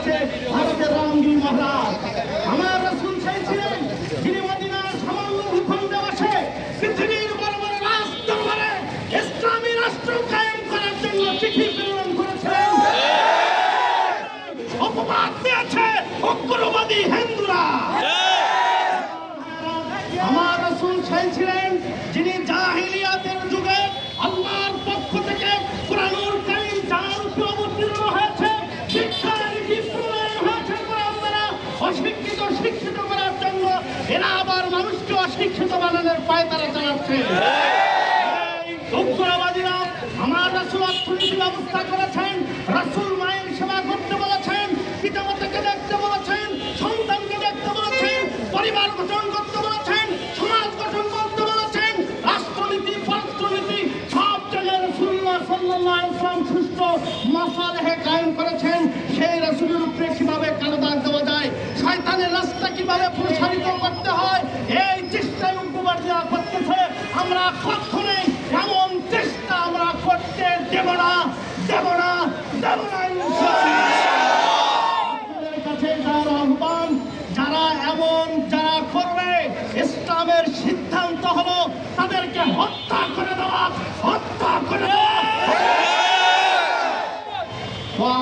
এসেছে আজকে রামজি মহারাজ। এরা আবার মানুষকে অশিক্ষিত বানানোর পায় তারা চালাচ্ছে উগ্রবাদীরা আমার রাসূল অর্থনীতি ব্যবস্থা করেছেন, রাসূল মায়ের সেবা করতে বলেছেন, পিতামাতাকে দেখতে বলেছেন, সন্তানকে দেখতে বলেছেন, পরিবার গঠন করতে বলেছেন, সমাজ গঠন করতে বলেছেন, রাষ্ট্রনীতি পরাষ্ট্রনীতি সব জায়গায় রসুল্লাহ সাল্লাল্লাহু আলাইহি ওয়াসাল্লাম সুষ্ঠু মাসালেহে কায়েম করেছেন। সেই রাসূলের উপরে কীভাবে কালো রাস্তা কীভাবে প্রসারিত করতে হয়, এই চেষ্টায় উগ্রবাদীরা করতেছে আমরা কখনোই এমন চেষ্টা আমরা করতে দেব না দেব না।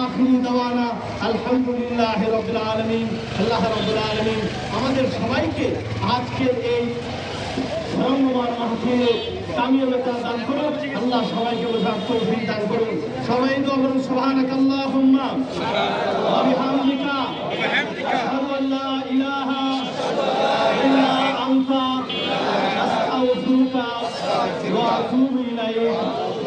ওয়াখিরু দাওয়ানা, আলহামদুলিল্লাহি রাব্বিল আলামিন, আল্লাহ রাব্বুল আলামিন। আমাদের সবাইকে আজকের এই ধর্মবান মাহফিলে কামিয়াবিতা দান করুন, আল্লাহ সবাইকে বোঝার তৌফিক দান করুন। সবাই দোয়া করুন সুবহানাক আল্লাহুম্মা বিহামদিকা, আশহাদু ইলাহা ইল্লা আনতা, আস্তাগফিরুকা ওয়া আতুবু ইলাইক।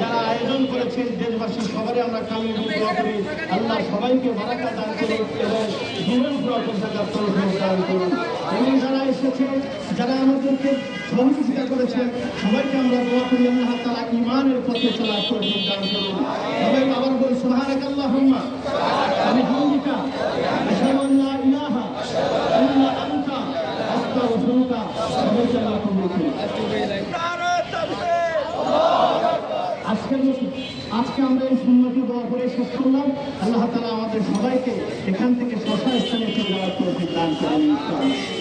করেছেন দেশবাসী, সবারই আমরা কামিয়াবি দোয়া করি। আল্লাহ সবাইকে বারাকা দান করুন এবং জীবন দান করুন এবং যারা এসেছে, যারা আমাদেরকে সহযোগিতা করেছেন সবাইকে আমরা দোয়া করি, আল্লাহ তাআলা ঈমানের পথে চলার তৌফিক দান করুন সবাই আবার বলি সুবহানাক আল্লাহুম্মা আমি হামদিকা, আশহাদু আজকের মতো আজকে আমরা এই সুন্দরকে দোয়া করে শেষ করলাম আল্লাহ তালা আমাদের সবাইকে এখান থেকে শশা স্থানে যাওয়ার প্রতি দান ইনশাআল্লাহ।